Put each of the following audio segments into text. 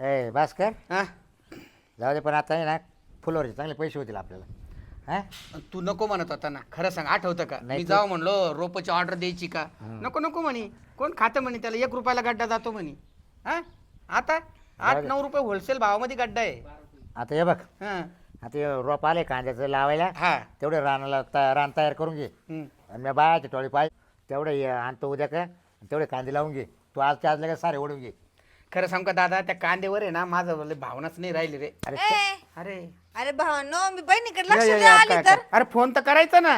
ए भास्कर? हा? जाऊ दे पण आता आहे ना फुलवरचे चांगले पैसे होतील आपल्याला. हा? तू नको म्हणत होता ना खरं सांग आठवतं का? नाही मी तू- जाऊ म्हणलो रोपची ऑर्डर द्यायची का? नको नको म्हणे. कोण खातं म्हणे त्याला? एक रुपयाला गड्डा जातो म्हणे. हा? आता? आठ. नऊ रुपये होलसेल भावामध्ये गड्डा आहे. आता हे बघ. हा. आता हे रोप आले कांद्याचं लावायला. हा. तेवढे रानाला त- रान तयार करून घे. हम्म. आणि मी बायाचे टोळी पाहिजे तेवढे ये, आणतो उद्या का? तेवढे कांदे लावून घे. तू आज आज लगेच सारे ओढून घे. खरं सांग का दादा त्या कांद्यावर आहे ना माझं लय भावनाच नाही राहिली रे. अरे ए, अरे. अरे भावांनो मी बहिणीकडे लक्ष या, द्या या, आली काय- तर. काय. अरे फोन तर करायचा ना.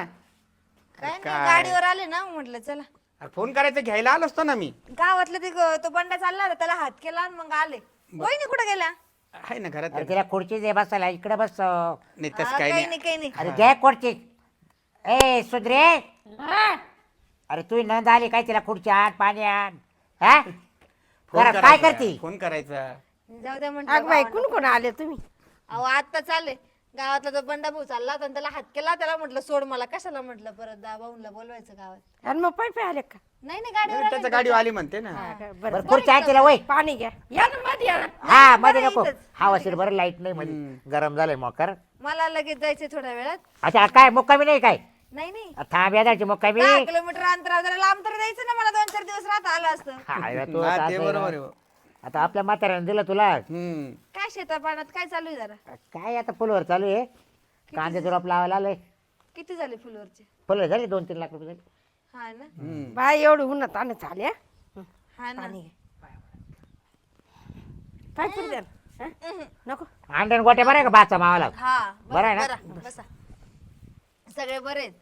काय नाही काय? गाडीवर आले ना म्हटलं चला. अरे फोन करायचं घ्यायला आलो असतो ना मी. गावातलं ते ग- तो बंडा चालला होता त्याला हात केला आणि मग आले. बहिणी कुठे गेल्या? आहे ना घरात. अरे तिला खुर्ची दे बसायला इकडे बस. अरे नाही हा, तसं काही काही नाही. नाही काही नाही. घे खुर्ची. ए सुधरे. अरे तू नंद आली काय तिला खुर्ची आण पाणी आण. हा? फोन घरात काय करायचा, करती? फोन करायचा. जाऊ द्या अग बाई. कोण कोण आले तुम्ही? अहो आता चालले. गावातला तो बंडा भाऊ चालला होता आणि त्याला हात केला त्याला म्हटलं सोड मला कशाला म्हटलं परत दाबाऊनला बोलवायचं गावात. आणि मग पाय पाय आले का? नाही नाही गाडीवर आले गाडी आली म्हणते ना. हा. का, बरं बरं. खुर्ची आण तिला वय. पाणी घ्या. या ना मध्ये या ना. हा मध्ये बरं, नको. हा वशील बरं लाइट नाही मध्ये. गरम झालंय मोकर. मला लगेच जायचंय थोड्या वेळात. अच्छा काय मुक्कामी नाही काय? नाही नाही. थांब मुक्कामी दहा किलोमीटर अंतरावर जरा लांब तर जायचं ना मला. दोन चार दिवस राहता आलं असतं. तू हा, ते बरोबर आहे. हो. आता आपल्या म्हाताऱ्याने दिलं तुला. हम्म. काय शेता पाण्यात काय चालू आहे जरा? काय आता फुलवर चालू आहे. कांदे तुरप लावायला आलोय. किती झाले फुलवरचे? फुलं झाले दोन तीन लाख रुपये झाले. हा ना. बाय एवढं उन्हात आणत आले हा? हा ना. काय करू द्या ना, हा? नको. अंड्यान गोटे बरं आहे का बाचा मावाला? हा बरं आहे ना? बरं, बसा. सगळे बरेच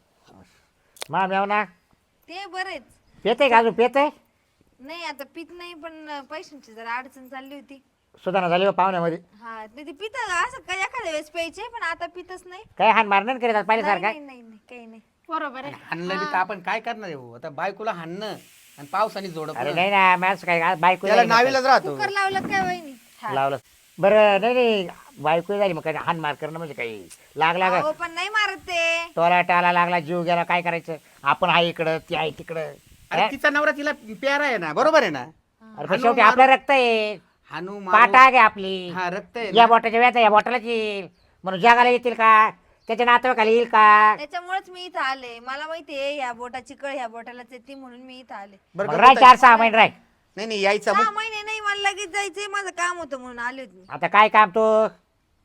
मा मेव ना. ते बरेच. पेते का अजून पेते? नाही आता पित नाही पण पैशांची जरा अडचण चालली होती. सुधारणा झाली हो पाहुण्यामध्ये. हा ते ते पित असं काय एखाद्या वेळेस प्यायचे पण आता पितच नाही. काय हान मार नाही करीत नाही पाहिल्यासारखा नाही नाही नाही, काही नाही. बरोबर आहे. हाणलं बी तर आपण काय करणार आहे भाऊ? आता बायकोला हाणणं आणि पावसाने जोड अरे नाही ना मॅच काय बायको त्याला झाली मग नावीलाच राहतो. कुकर लावलं काय वहिनी? काय? लावलं. बरं नाही नाही बायको झाली मग काय हान मार करणं म्हणजे काही लागला का पण नाही मारत ते. टोला टाला लागला जीव गेला काय करायचं? आपण आहे इकडं ती आहे तिकडं. अरे तिचा नवरा तिला प्यारा आहे ना बरोबर आहे ना? अरे शेवटी आपलं रक्त आहे. हानू पाठ मारू आहे आपली? हा रक्त आहे या ना. बोटाच्या व्याचा या बोटालाच येईल. म्हणून जगाला येतील का? त्याच्या नातेवाईकाला येईल का? त्याच्यामुळेच मी इथं आले. मला माहितीये ह्या बोटाची कळ ह्या बोटालाच येते म्हणून मी इथं आले. बरं मग का राय? चार सहा महिने राय. नाही नाही यायचा सहा महिने नाही मला लगेच जायचंय माझं काम होतं म्हणून आले होते मी. आता काय काम तो?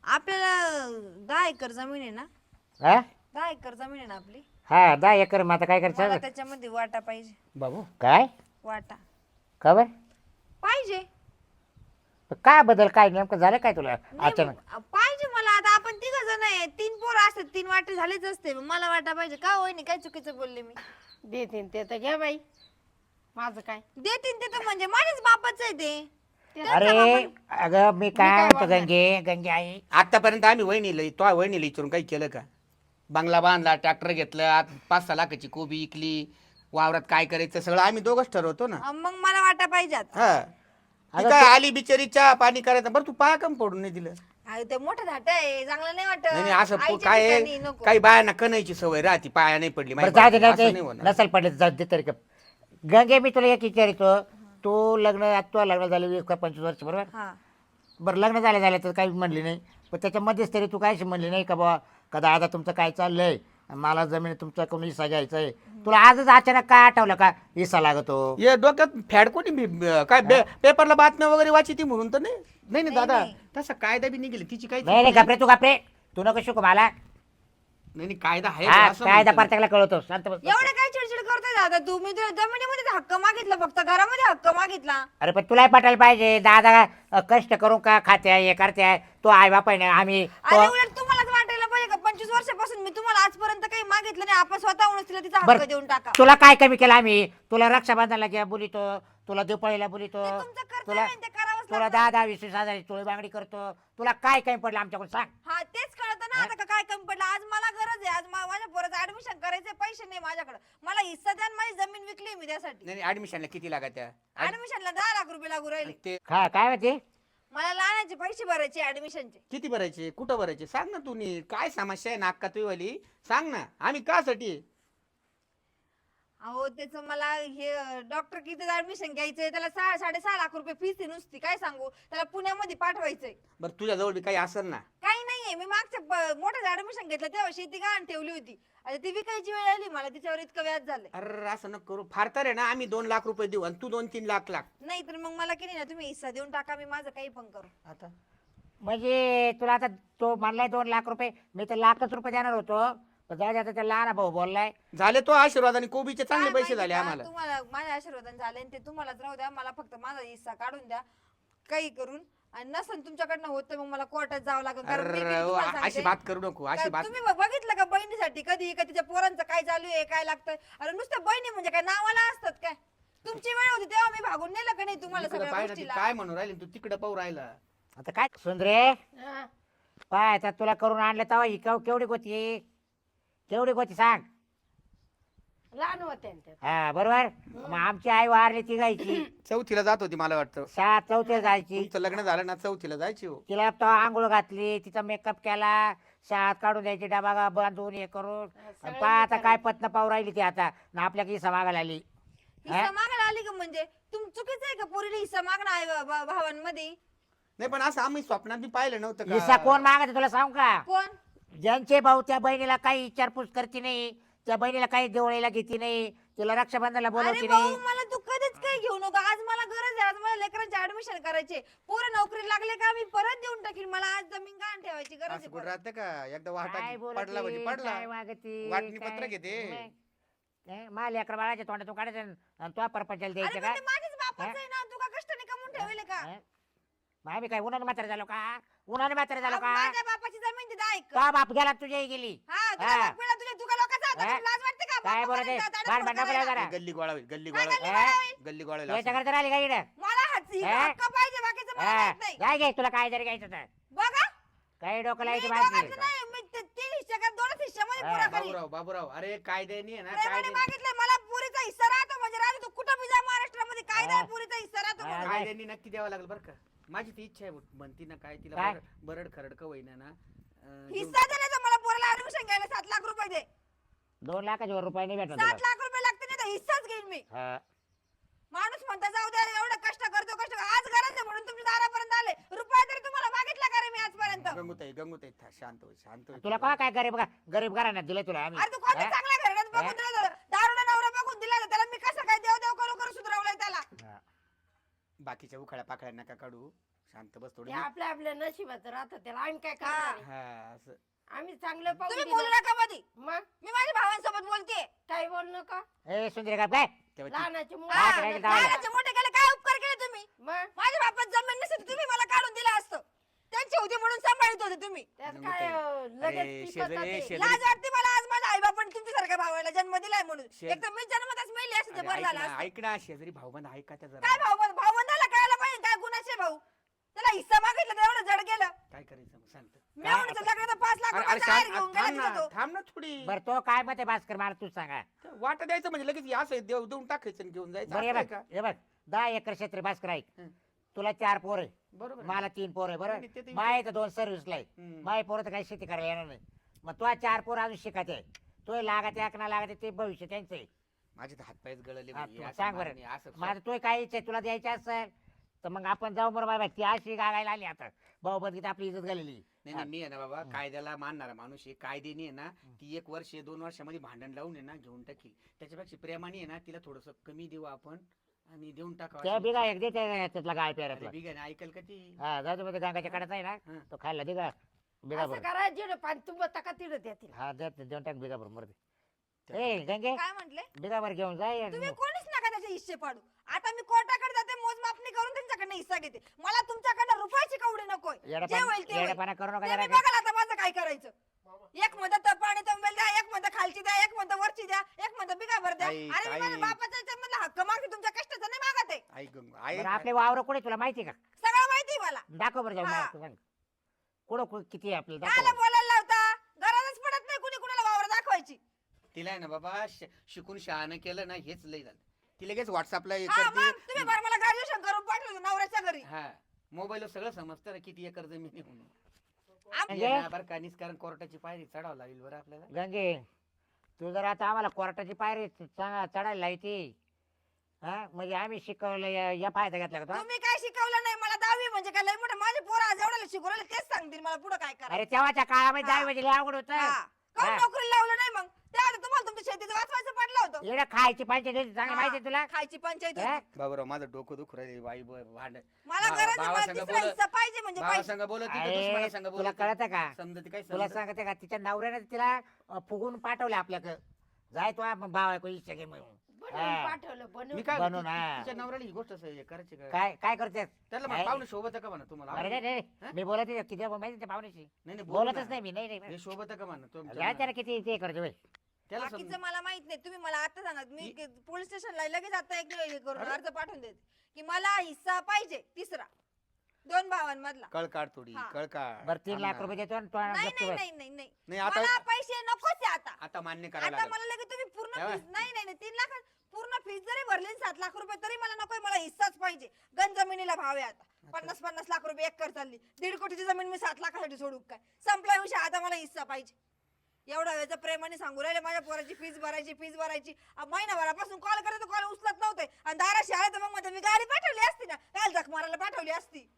आपल्याला दहा एकर जमीन आहे ना? हा? दहा एकर जमीन आहे ना आपली? हा दहा एकर मग आता काय मला करायचं त्याच्यामध्ये वाटा पाहिजे. बाबू. काय? वाटा. खबर पाहिजे. काय बदल? काय नेमकं झालं काय तुला नाही, अचानक? मग पाहिजे मला. आता आपण तिघ जण आहे. तीन पोरं असतात तीन वाटे झालेच असते. मग मला वाटा पाहिजे. का होईनी काय चुकीचं बोलले मी? देतीन ते तर घ्या बाई. माझं काय? देतीन ते तर म्हणजे माझ्याच बापाच आहे ते. अरे अगं मी काय म्हणतो गंगे गंगे आई? आतापर्यंत आम्ही वहिनीला तो वहिनीला विचारून काही केलं का? बंगला बांधला ट्रॅक्टर घेतलं आत पाच सहा लाखाची कोबी इकली वावरात काय करायचं सगळं आम्ही दोघंच ठरवतो ना. मग मला वाटा पाहिजे आता. हा. ती काय आली बिचारी चहा पाणी करायचं बरं तू पाया कम पडून नाही दिलं. अहो, ते मोठं धाट आहे चांगलं नाही वाटत. नाही नाही, असं पो- आईच्या काय ठिकाणी आहे, नको. काही बायांना कणायची सवय राहते पाया नाही पडली बरं माहिती जाऊ दे आहे, असं नाही नाही ते होणार. नसेल पडले जाऊ दे तरी का गंगे मी तुला एक विचारितो तू लग्न आता तुला लग्न झाले वीस का पंचवीस वर्ष बरोबर? हा. बरं लग्न झालं झालं तर काही म्हणली नाही. पण त्याच्यामध्येच तरी तू काहीच म्हणली नाही का बाबा का दादा तुमचं काय चाललंय? मला जमीन तुमचा कोण हिस्सा घ्यायचा आहे तुला आजच अचानक काय आठवलं का हिस्सा लागतो? ये डोक्यात फॅड कोणी काय बे- पेपरला बातम्या वगैरे वाचिती म्हणून तर नाही? नाही नाही दादा? नाही. तसा कायदा बी निघेल. तिची काही नाही नाही. घाबरे तू घाबरे. तू नको शिकू मला. नाही नाही, कायदा आहे हा असं कायदा म्हणतो मी. प्रत्येकाला कळवतो शांत बस एवढं काय चिडचिड करतोय दादा तू मी तुला जमिनीमध्ये हक्क मागितला फक्त घरामध्ये हक्क मागितला अरे पण तुलाही पटायला पाहिजे दादा अ, कष्ट करून का खाते हे करते तो आई बापाने आम्ही तो अरे उलट तुम्हालाच वाटायला पाहिजे का पंचवीस वर्षापासून मी तुम्हाला आजपर्यंत काही मागितलं नाही आपण स्वतःहूनच तिला तिचा हक्क बरं. देऊन टाका तुला काय कमी केलं आम्ही तुला रक्षाबंधनला घ्या बोलितो तुला दिपाळीला बोलितो ते तुमचं कर्तव्य तुला आहे, ते करावंच तुला लागणार. दहा दहा वीस वीस हजाराची चोळी बांगडी करतो तुला काय कमी पडलं आमच्याकडून सांग हा तेच कमी पडलं. आज मला गरज आहे. आज मा- माझ्या पोराचं ऍडमिशन करायचंय. पैसे नाही माझ्याकडे. मला हिस्सा द्या आणि माझी जमीन विकली मी त्यासाठी. नाही ऍडमिशनला किती लागत त्या ऍडमिशनला दहा लाख रुपये लागू राहिले. ते काय माहिती मला लहानाचे पैसे भरायचे ऍडमिशनचे किती भरायचे? कुठं भरायचे? सांग ना तू नी. काय समस्या आहे नाक्का तुझीवाली सांग ना. आम्ही कासाठी अहो त्याचं मला हे डॉक्टर किती ऍडमिशन घ्यायचंय त्याला सहा साडेसहा लाख रुपये फीस आहे नुसती काय सांगू? त्याला पुण्यामध्ये पाठवायचंय. बरं तुझ्या जवळ बी काही असेल ना? काही नाहीये मी मागच्या प- मोठं ऍडमिशन घेतलं तेव्हा शेती गहाण ठेवली होती. आता ती विकायची वेळ आली मला तिच्यावर इतकं व्याज झालंय. अरे असं नको करू. फार तर आहे ना आम्ही दोन लाख रुपये देऊ आणि तू दोन तीन लाख लाख नाही तर मग मला की नाही ना तुम्ही हिस्सा देऊन टाका मी माझं काही पण करू. आता? म्हणजे तुला आता तो म्हणलाय दोन लाख रुपये मी तर लाखच रुपये देणार होतो. पण जाऊ दे आता त्या लहान भाऊ बोललाय. झाले तो आशीर्वाद आणि कोबीचे चांगले काय पैसे झाले का, आम्हाला. तुम्हाला माझ्या आशीर्वादन झाले आणि ते तुम्हालाच राहू द्या. मला फक्त माझा हिस्सा काढून द्या. काही करून. आणि नसन तुमच्याकडनं होत तर मग मला कोर्टात जावं लागेल. कारण मी अरे किती तुम्हाला अशी सांगते. बात करू नको अशी बात तुम्ही बघ- बघितलं का बहिणीसाठी कधी? का तिच्या पोरांचं काय चालू आहे काय लागतंय? अरे नुसतं बहिणी म्हणजे काय? नावाला असतात काय? तुमची वेळ होती तेव्हा मी भागून नेलं का नाही तुम्हाला इकडं सगळ्या पाहिलं ती गोष्टीला? काय म्हणून राहिली तू तिकडे पाहू राहिला. आता काय सुंदरे? हा. पाय आता तुला करून आणलं तेव्हा ही केव- केवढी होती केवढी होती सांग. लहान होते ना ते. हा बरोबर? मग आमची आई वारली ती गायची चौथीला जात होती मला वाटतं. सात चौथे जायची. तुमचं लग्न झालं ना चौथीला जायची हो. तिला तो आंघोळ घातली तिचा मेकअप केला शाळात काढून द्यायची डबा गा- बांधून हे करून. आणि पहा आता काय पत्न पाहू राहिली ती आता. ना आपल्या की मागायला आली. हिस्सा मागायला आली का म्हणजे? तुम चुकीचं आहे का पोरीला हिस्सा मागणं आहे भावांमध्ये? नाही पण असं आम्ही स्वप्नात बी पाहिलं नव्हतं हिस्सा कोण मागत तुला सांगू का? कोण? ज्यांचे भाऊ त्या बहिणीला काही विचारपूस करते नाही त्या बहिणीला काही देवळीला घेते नाही तिला रक्षाबंधनला अरे बोलवते भाऊ नाही मला तू कधीच काही घेऊ नको. आज मला गरज आहे आज मला लेकरांचे ऍडमिशन करायचे पोरं नोकरी लागले का मी परत देऊन टाकीन? मला आज जमीन गहाण ठेवायची गरज असं आहे कुठं परत. राहतं का? एकदा वाटा काय पडला म्हणजे पडला. काय वागते? वाटणी काय- पत्र घेते. मला अकरा बाळाच्या तोंडातून काढायचं आणि तो परपंचाला अरे द्यायचं पण का? ते माझ्याच बापाचं आहे ना? तू का कष्टाने कमवून ठेवले का? हं? मग आम्ही काय उन्हाने मात्र झालो का उन्हाने मात्र झालो अहो, का माझ्या बापाची जमीन तिथे ऐक तो बाप गेला तुझ्याही गेली हा तुझ्या हा. बापाला तुझ्या तुका लोकांचा हा? लाज वाटते का काय बोलत आहे? भांडण. गल्ली गोळा होईल गल्ली काय गोळा गल्ली? गोळा होईल? गल्ली गोळा होईल याच्या असं. घरी तर आली का इकडं मला हात ही हा? हक्क पाहिजे बाकीचं मला हा, माहीत नाही काय घे तुला काय जरी घ्यायचं तर बघा काही डोकं मी लायची दोघांचं माहिती नाही मी ते- तीन हिस्से का दोनच हिस्स्यामध्ये हा, पुरा करीन बाबूराव बाबूराव अरे कायद्याने आहे ना प्रेमाने कायद्याने मागितलंय मला पुरीचा हिस्सा राहतो म्हणजे राहतो तू कुठं बी जा महाराष्ट्रामध्ये कायदा आहे हा. पुरीचा हिस्सा राहतो. म्हणून. कायद्याने नक्की द्यावं लागेल बरं का माझी ती इच्छा आहे बुट. म्हणती ना काय तिला काय? बरड- बरड खरड का होईना ना अं, हिस्सा दिला तर मला पोराला ऍडमिशन घ्यायला सात लाख रुपये दे दोन लाखाच्या वर रुपये नाही भेटत सात लाख रुपये लागते नाही तर हिस्साच घेईन मी हा. माणूस म्हणता जाऊ द्या एवढं कष्ट करतो कष्ट करतो. आज गरज आहे म्हणून तुमच्या दारापर्यंत आले रुपया तरी तुम्हाला मागितला का रे मी आजपर्यंत गंगूताई गंगूताई था- शांत शांत तुला काय काय गरीब गरीब घराण्यात दिलं तुला आम्ही अरे तू कोणत्या हा? चांगल्या घराण्यात बघून हा? दिला दारुडा नवरा बघून दिला तर त्याला मी कसं काय देव देव करू करू सुधरवलंय त्याला हा. बाकीच्या उखाड्या पाकळ्या नका काढू. शांत बस थोडी ते आपल्या आपल्या नशिबात राहतं त्याला आम्ही काय करणार आहे? हा असं. आम्ही चांगलं तुम्ही दिलं. बोलू नका मध्ये मग? मी माझ्या भावांसोबत बोलते. काय बोल नका ए सुंदरी का काय? तेव्हा ती- लहानाचे हा, मुलं करायचं काय? लहानाचे मोठे केले काय उपकार केले तुम्ही? मग? माझ्या बापात जमीन नसते तर तुम्ही मला काढून दिलं असतं. त्यांची होती म्हणून सांभाळत होते तुम्ही. त्यात नमते. काय अं, अरे, लगेच पिकतं शेजारी- ते. शेजारी- लाज वाटते मला आज माझ्या आई बापाने तुमच्यासारख्या भावाला जन्म दिलाय म्हणून. शे- एक तर मी जन्मताच मेली असते अरे, बरं ऐक झालं ना असतं. ऐक ना शेजारी भाऊ बंद ऐका त्या काय जरा भाऊ गुन्हाचे भाऊ. त्याला हिस्सा मागितला तर एवढं जड गेलं काय करायचं मग? सांगतो. मी म्हणतो लग्न तर पाच लाख घेऊन थांब गेला ना तिथं तो. थांब ना थोडी. बर तो काय मत आहे भास्कर मला तू सांगा. वाट द्यायचं म्हणजे लगेच या असं देव देऊन टाकायचं आणि घेऊन जायचं. बरं हे असं आहे बघ का? हे बघ दहा एकर क्षेत्र भास्कर ऐक. हं. तुला चार पोर आहे. बरोबर आहे. मला तीन पोर आहे नाही, ते बरं तर माय तर दोन सर्व्हिसला आहे. माय पोरं तर काही शेती करायला येणार नाही. मग तो चार पोर अजून शिकायचे आहे तो लागत एक ना लागत ते भविष्य त्यांचं आहे. माझे तर हातपायच गळले हा, बाई, तू असं सांग मारणे, बरं असं माझं तो काय इच्छा आहे? तुला द्यायची असेल? तर मग आपण जाऊ बरं बाबा ती अशी गागायला आली आता. भाऊ बंदीत आपली इज्जत घालेली नाही नाही मी आहे ना बाबा कायद्याला मानणारा माणूस आहे. कायद्याने आहे ना ती एक वर्ष दोन वर्षामध्ये भांडण लावून आहे ना घेऊन टाकील. त्याच्यापेक्षा प्रेमाने आहे ना तिला थोडस कमी देऊ आपण आणि देऊन त्या टाकावं बिगा एक दे त्या- त्यातला गाय पेरातला बिगा ना ऐकल का ती? हा जाऊ दे मध्ये गंगाच्या आहे ना. तो खायला दे बिगा असं बरं करा जिडं पाणी तिडं देतील हा दे देऊन टाक बिगा बरं मरते ए गंगे. काय म्हंटले? बिगा बरं घेऊन जाय तुम्ही कोणीच नका त्याचे हिस्से पाडू. आता मी कोर्टाकडे मोजमापणी हिस्सा घेते. मला तुमच्याकडनं रुपयाची कवडी नकोय. जे होईल ते होईल. येडेपणा करू नका ते जरा. मी बघाल आता माझं काय करायचं. एक म्हणतं तर पाणी तंबेल द्या एक म्हणतं खालची द्या एक म्हणतं वरची द्या एक बिगा भर द्या. आई, अरे मी माझ्या आई. बापाच्या याच्यामधला हक्क मागते तुमच्या कष्टाचा नाही मागत आहे. गंगू, बरं आपले वावर कुठे तुला माहिती का? सगळं माहिती आहे मला. दाखव बरं जाऊन हा. मला तू सांग कुठं कु- किती आहे आपल्याला कायला दाखव. बोलायला लावता? गरजच पडत नाही कुणी कुणाला वावर दाखवायची. तिला आहे ना बाबा श- शिकून शहाणं केलं ना हेच लय झालं. ती लगेच व्हॉट्सअपला हे हा मग करते तुम्ही बरं मला ग्रॅज्युएशन करून पाठवलं नवऱ्याच्या घरी. हा मोबाईलवर सगळं समजतं ना किती एकर जमीन आहे म्हणून? ये बरं का निष्कारण कोर्टाची पायरी चढावं लागेल बरं आपल्याला. गंगे तू जर आता आम्हाला कोर्टाची पायरी च- चढायला लायती हा म्हणजे आम्ही शिकवलं या या फायदा घेतला का तो? तुम्ही काय शिकवलं नाही? मला दहावी म्हणजे काय लय मोठं माझे पोरं आज एवढ्याला शिकवलं तेच सांगतील मला पुढे काय करा अरे तेव्हाच्या काळामध्ये हा. दहावी म्हणजे लय अवघड होत. काऊन नोकरी लावलं नाही मग त्यावेळेला तुम्हाला तुमच्या शेतीचं वाचवायचं पडलं होतं येणं खायची पाहिजे चांगली माहिती आहे तुला खायची पंचायत हा? होती. बाबराव माझं डोकं दुखू राहिले बाई भांड मला भावा- गरज आहे, मला भावासंग तिसरा बोलत- हिस्सा पाहिजे म्हणजे पाहिजे बोलत अरे, तुला. कळतं का? समजते काय तुला समजत? सांगते का तिच्या नवऱ्याने तिला अं, फुगून पाठवलं आपल्याकडं जाय तो कोणी इच्छा घे म्हणून बनवून मी बनवून काय बनवून, म्हणतो, हा. तिच्या नवऱ्याला ही गोष्ट असं हे करायची का काय काय करते त्याला काय? म्हणा, पाहुणे शोभत आहे का म्हणा तुम्हाला अरे नाही, नाही हा? मी बोलत आहे, किती माहिती त्या पाहुण्याशी नाही नाही बोल बोलतच ना. नाही मी नाही नाही हे शोभत का म्हणा तुमच्या काय त्याला किती ते करते बाई त्याला बाकीचं मला माहीत नाही तुम्ही मला आता सांगा मी पोलीस स्टेशनला लगेच आता एक हे करून अरे. अर्ज पाठवून देते की मला हिस्सा पाहिजे तिसरा दोन भावांमधला कळ काढ थोडी हा. कळ काढ बरं तीन लाख. रुपये देतो आणि तो नाही नाही. नाही नाही नाही नाही, आता- मला पैसे नकोच आहे आता आता मान्य करावं आता लागेल मला लगेच तुम्ही पूर्ण तेव्हा? फीस नाही नाही नाही, तीन लाख पूर्ण फीस जरी भरली ना सात लाख रुपये तरी मला नकोय मला हिस्साच पाहिजे. गण जमिनीला भाव आहे आता. पन्नास पन्नास लाख रुपये एकर चालली. दीड कोटीची जमीन मी सात लाखासाठी सोडू काय? संपला विषय आता मला हिस्सा पाहिजे. एवढा वेळेचा प्रेमाने सांगू राहिले माझ्या पोराची फीस भरायची फीस भरायची. आ, महिनाभरापासून कॉल करत कॉल उचलत नव्हते. आणि दाराशी आले तर मग म्हणते मी गाडी पाठवली असती ना? काल जख मारायला पाठवली असती.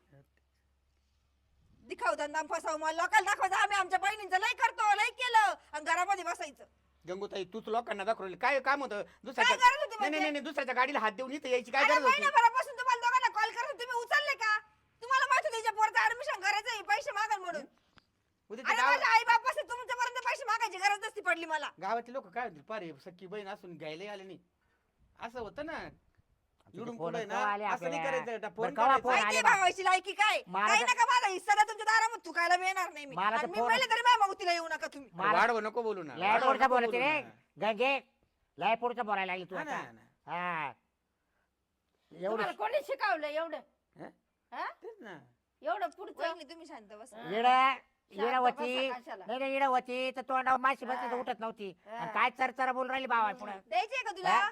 दिखाव धंदा फसाव मला लोकांना दाखवायचं आम्ही आमच्या बहिणींचं लय करतो लय केलं. आणि घरामध्ये बसायचं. गंगूताई तूच लोकांना दाखवली काय काम होतं? काय दुसऱ्याच्या गरज होती नाही म्हणजे? नाही नाही दुसऱ्याच्या गाडीला हात देऊन इथं यायची काय अरे गरज होती? महिनाभरापासून तुम्हाला दोघांना कॉल करत तुम्ही उचलले का? तुम्हाला माहीत होतं हिच्या पोराचं ऍडमिशन करायचं पैसे मागाल म्हणून. उद्या अरे गाव- माझ्या आई बापासून तुमच्यापर्यंत पैसे मागायची गरज नसती पडली मला. गावातले लोक काय म्हणतील? पारे सख्खी बहीण असून घ्यायला आले नाही. असं होतं ना. इडून फोन पुढे ना केव्हा आले असं नाही आपल्याला? करायचं बरं, फोन केव्हा करायचा. फोन आले माहिती बा? भावायची लायकी काय मला काही तर- नका माझा हिस्सा द्या तुमच्या दारामध्ये चुकायला मिळणार नाही मी मला तर आणि मी फोन- म्हणले तरी माझ्या मागतीला येऊ नका तुम्ही मला- वाढव नको बोलू ना लय वाढव पुढचं नको बोलते बोलू रे ना. गंगे लय पुढचं बोलायला लागली तू हा आता ना, ना. हा तुम्हाला एवढं कोणी शिकवलं एवढं हं? हा? तेच ना एवढं पुढचं वहिनी, तुम्ही शांत बस हा. येडा शांत येडा होती बसा कशाला? नाही नाही येडा होती तर तोंडावर माशी बसली तर हा. उठत नव्हती हा. आणि काय चरचरा बोलून राहिली भावा पुढं द्यायचे का तुला हा?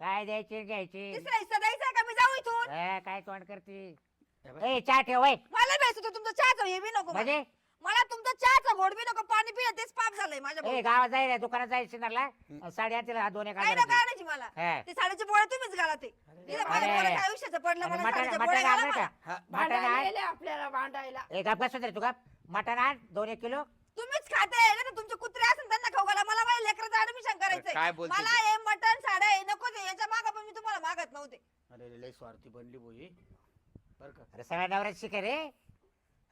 काय द्यायची घ्यायची? तिसरा हिस्सा द्यायचा का? मी जाऊ इथून. काय तोंड करते? हे बघ. ए चहा ठेव वय. मला भेटतो तो तुमचा चहाचा हे बी नको. म्हणजे? मला. तुमचा चहाचा घोड बी नको पाणी पिणं तेच पाप झालंय माझ्या ए. गावात जाईल दुकानात जाईल सिन्नरला साडे आठला दोन एक हजार नका आणायची मला. हा. ते साडेचे तुम्हीच घाला ते. माझ्या अरे. आयुष्याचं पडलं आणि मला मटण साडेचे मटण पोळे घाला आणलं मला. का? हा. मटण भांडायला आण. येले आपल्याला भांडायला. ए गप बस रे तू गप. मटण आण दोन एक किलो. तुम्हीच खाते ना तर तुमचे कुत्रे असेल त्यांना खाऊ घाला. मला माझ्या लेकराचं ऍडमिशन काय करायचंय बोलते मला हे मटण साड्या हे नको ते याच्या मागं पण मी तुम्हाला मागत नव्हते. अरे लय स्वार्थी बनली बोई. बर का? अरे सगळ्या नवऱ्यात शिके रे.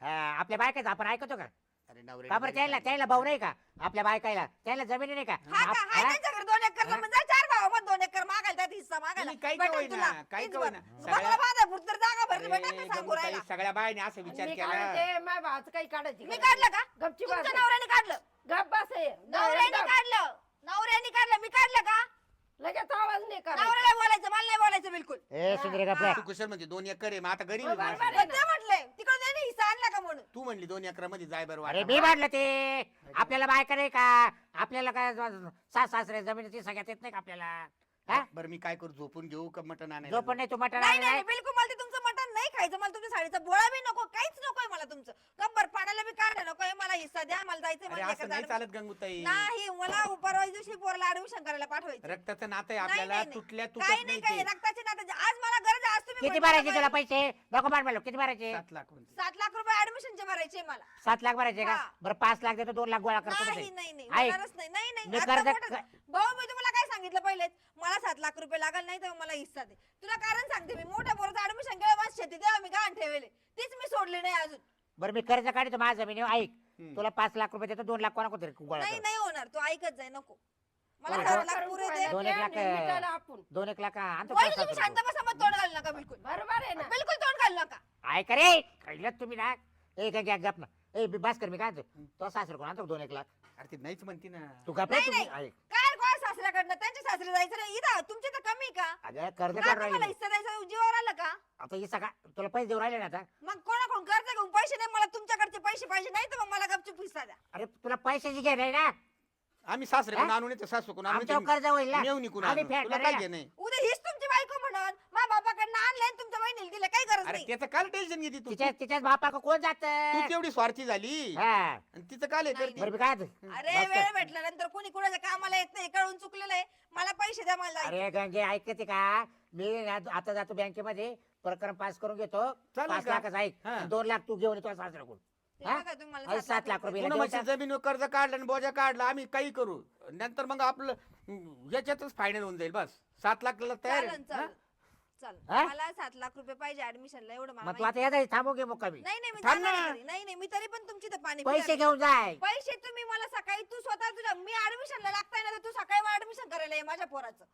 हा, आपल्या बायकाच आपण ऐकतो का? अरे नवरे का बरं त्याला त्याला भाऊ नाही का आपल्या बायकायला त्याला जमिनी नाही का हा का आप- हाय हा? त्यांच्याकडे दोन एकर जमीन जा चार भावा दोन एकर मागायला त्यात हिस्सा मागायला नाही, काही भेटेल का होईना, तुला. काही का बघ. होईना. सगळ्या- बांधा पुढे जगा भरली अरे, भेटेल मी सांगू गंगूताई, राहिला सगळ्या बायने असं विचार मी केला काढते माझ्या भावाचं काही काढायची मी काढलं का. गपची तुमच्या नवऱ्याने काढलं गप बस आहे. नवऱ्याने. काढलं नवऱ्याने काढलं मी काढलं का लगेच आवाज नाही करायचा नवऱ्याला बोलायचं मला नाही बोलायचं बिलकुल ए सुंदरे गप रे. तू कुशल म्हणजे दोन एकर आहे मग आता गरीब आहे बरोबर माणसं. आहे. पण ते म्हटलंय तिकडे त्याने हिस्सा आणला का म्हणून. तू म्हणली दोन एकरामध्ये जाय बरं अरे वाटा. मी मांडलं ते. आपल्याला बायका नाही का? आपल्याला काय सास सासरे जमिनीची सगळ्यात येत नाही का आपल्याला? हा? बरं मी काय करू? झोपून घेऊ का मटण आणायला जो पण नाही तू मटण नाही बिलकुल मला ते तुमचं मटण नाही खायचं मला तुमच्या साडीचा बोळा बी नको काहीच नकोय मला तुमचं. गब्बर पाण्याला बी काढ नकोय मला हिस्सा द्या मला जायचंय अरे मला असं एका नाही झाडावर- चालत गंगूताई. नाही मला परवा दिवशी पोराला ऍडमिशन करायला पाठवायचं. रक्ताचं नातं आहे नाही, आपल्याला नाही, नाही. तुटल्या काही तुटत नाही नाही काही ते. रक्ताचे नाते आज मला गरज आहे आज तुम्ही किती भरायचे बाई, पैसे? मान मला किती भरायचे? सात लाख म्हणते. सात लाख रुपये ऍडमिशनचे भरायचे मला. सात लाख भरायचे का? हा. बरं पाच लाख देतो दोन लाख गोळा करतो नाही. नाही नाही ऐक, होणारच नाही. नाही मी नाही आता कर्ज- मोठं- भाऊ मी तुम्हाला काय सांगितलं पहिलेच? मला सात लाख रुपये लागल नाही तर मला हिस्सा दे. तुला कारण सांगते मी मोठ्या पोराचं ऍडमिशन केलं माझी शेती द्या मी गहाण ठेवले. तीच मी सोडली नाही अजून. बरं मी कर्ज काढतो माझ्या जमिनी ऐक. हम्म. तुला पाच लाख रुपये देतो दोन लाख कोणा कोणतरी गोळा नाही कर. नाही होणार तू ऐकत जाय नको. मला दोन- लाख पुरे दे. रुपयाला दोन एक लाख, आणि मिटायला आपण. दोन एक लाख आणतो वहिनी, तुम्ही शांत रुपये. बसा मग तोंड घालू नका बिलकुल. बरोबर आहे ना. बिलकुल तोंड घालू नका. ऐक रे कळलं तुम्ही ना? ए काय गप ना. ए बी भास्कर मी काय म्हणतो? तो सासर कोण आणतो दोन एक लाख? अरे ती नाहीच म्हणती ना. तू गप रे नाही तुम्ही नाही. ऐक. काय सासऱ्याकडनं त्यांच्या सासरे जायचं नाही. इथं तुमचे तर कमी का? अगं कर्ज का काढ तुम्हाला राहिली हिस्सा द्यायचा जीवावर आलं का? आता ही सगळा तुला पैसे देऊ राहिले ना आता? मग कोणाकडून कर्ज घेऊन पैसे नाही? मला तुमच्याकडचे पैसे पाहिजे नाही तर मग मला गपचूप हिस्सा द्या. अरे तुला पैशाची घे नाही ना? आम्ही सासरे कोण हा? आणून येतो सासू कोण आणून आमच्यावर येतो. कर्ज होईल ना? मेवणी कोण आम्ही आणू? फेडणार तुला आहे काय ना. घे नाही उद्या हीच तुमची बायको म्हणा म्हणून मा बापाकडनं दिले काही गरज अरे नाही. त्याचं काल टेन्शन घेते तू? तिच्या तिच्याच बापा का कोण जात? तू तेवढी स्वार्थी झाली. हा. आणि तिचं काल हे करते. बरं मी काय? अरे वेळ भेटल्यानंतर कोणी कुणाच्या कामाला येत नाही कळून चुकलेलं आहे. मला पैसे द्या मला. अरे गंगे ऐकते का? मी ना- आता जातो बँकेमध्ये. प्रकरण पास करून घेतो. चालेल पाच का? लाखाचा ऐक. हा. आणि दोन लाख तू घेऊन येतो ते? बघा मला अरे सात सात लाख रुपये. पुन्हा देऊन मग जमीन कर्ज काढलं आणि बोजा काढला आम्ही काही करू. नंतर मग आपलं हम्म, याच्यातच फायनल होऊन जाईल बस. सात लाखला तयार आहे. चालन हा? चाल हा? मला सात लाख रुपये पाहिजे ऍडमिशनला एवढं मला मग तू माहिती. आता येता थांबू घे मुक्कामी नाही नाही मी थांब जाणार ना. आहे घरी. नाही नाही मी तरी पण तुमची तर पाणी पैसे पिणार. घेऊन जाय पैसे तुम्ही मला सकाळी तू स्वतः तुझ्या मी ऍडमिशनला लागताय ना तर तू सकाळी ऍडमिशन करायला ये माझ्या पोराचं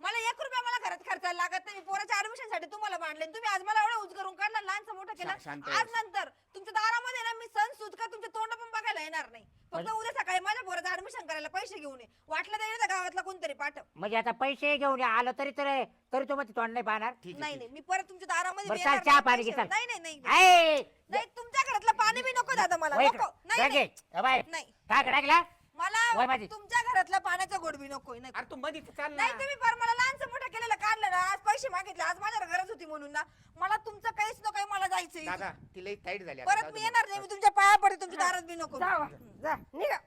मला एक रुपया मला घरात खर्चायला लागत नाही. मी पोराच्या ऍडमिशनसाठी तुम्हाला मांडले तुम्ही आज मला एवढं उज करून काढला लहानसं मोठं केलं. आज नंतर तुमच्या दारामध्ये ना मी सण सूद का तुमचे तोंड पण बघायला येणार नाही. फक्त उद्या सकाळी माझ्या पोराचं ऍडमिशन करायला पैसे घेऊन ये. वाटलं तर गावातला कोणतरी पाठव. म्हणजे आता पैसे घेऊन ये, आलं तरी तरी तरी तू मग तोंड नाही पाहणार. ठीक आहे, नाही ठीक नाही. मी परत तुमच्या दारामध्ये बरं बी चाल येणार चहा नाही, पाणी घे पैसे- चाल. नाही नाही नाही. तुमच्या घरातलं पाणी बी नको दादा मला. नको. नाही. नाही. ए बाय. नाही. काय कडाकला मला माझी. तुमच्या घरातलं पाण्याचा गोड बी नकोय नाही अरे तू मध्ये तर चाल ना? नाही तुम्ही पर मला लहानसं मोठं केलेलं काढलं ना आज पैसे मागितले आज माझ्या गरज होती म्हणून ना. मला तुमचं काहीच नको मला जायचंय इथून. दादा तिला टाईट झाली आता, परत जाऊ मी दे येणार नाही मी तुमच्या पाया पडते तुमच्या दारात बी नको. जा जा निघा.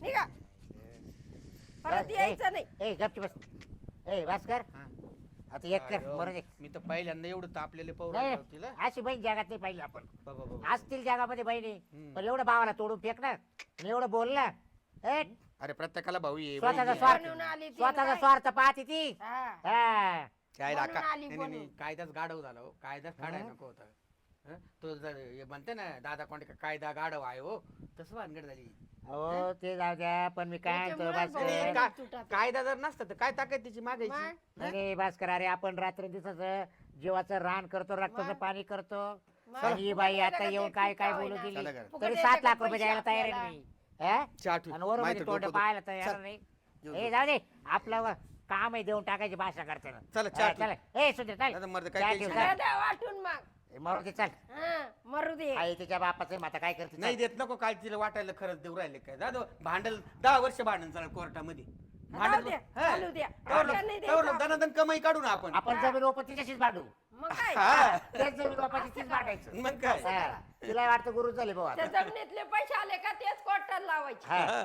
निघा. परत यायचं नाही. ए गपची बस. ए भास्कर. हा. आता एक कर अरे, बरं दे. मी तर पहिल्यांदा एवढं तापलेले नाही पौर तिला अशी बहीण जगात नाही पाहिजे आपण बाबा बाबा असतील जगामध्ये बहिणी हम्म. पण एवढं भावाला तोडून फेकणार आणि एवढं बोलणार ए, अरे प्रत्येकाला भाऊ ये स्वतःचा बहीण ये. स्वार्थ आली ती स्वतःचा काय? स्वार्थ पाहते ती हा. हा. काय आली. कायदाच गाडव झाला हो कायदाच काढायला नको होता हं? तो जर हे म्हणते ना दादा कोणते का कायदा गाडव आहे हो तसं भानगड झाली हो ते जाऊ द्या पण मी काय म्हणतो त्याच्यामुळे भास्कर भाऊ-. कायदा जर नसतं तर काय ताकद तिची मागायची मग? हं? नाही, नाही भास्कर अरे आपण रात्र दिवसाच जीवाचं रान करतो रक्ताचं मग? पाणी करतो मग? आणि ही बाई आता येऊन काय काय बोलू? दिली चला घरात. फुकट तरी सात लाख रुपये द्यायला तयार आहे? मी हा? चहा ठेव. आणि वरून माहिती तोंड डोकं पाहायला तयार चल. नाही येऊ ए दे. जाऊ दे आपलं काम आहे देऊन टाकायची भाषा करते ना. चला, हा, ठेव. चला ए सुंदर चल दादा, मर्द, काय चहा टेन्शन ठेव, नाही. चल. सगळं द्या वाटून मग ए, मरू दे चल. हा, मरू दे आई तिच्या बापाचं माता काय करते नाही चल. देत नको काय तिला वाटायला खरंच देऊ राहिले काय. दादा भांडल दहा वर्ष भांडण चालेल कोर्टामध्ये. जाऊ द्या, चालू द्या. आता नाही द्यायचं. दनादन कमाई काढू ना आपण. आपण जमीन ओपन तिच्याशीच भांडू मग काय? हा. जमीन ओपाची तीच भांडायचं मग काय? हा. तिला वाटतं गुरु झाले भाऊ त्या आता जमिनीतले पैसे आले का तेच कोर्टाला लावायचे. हा.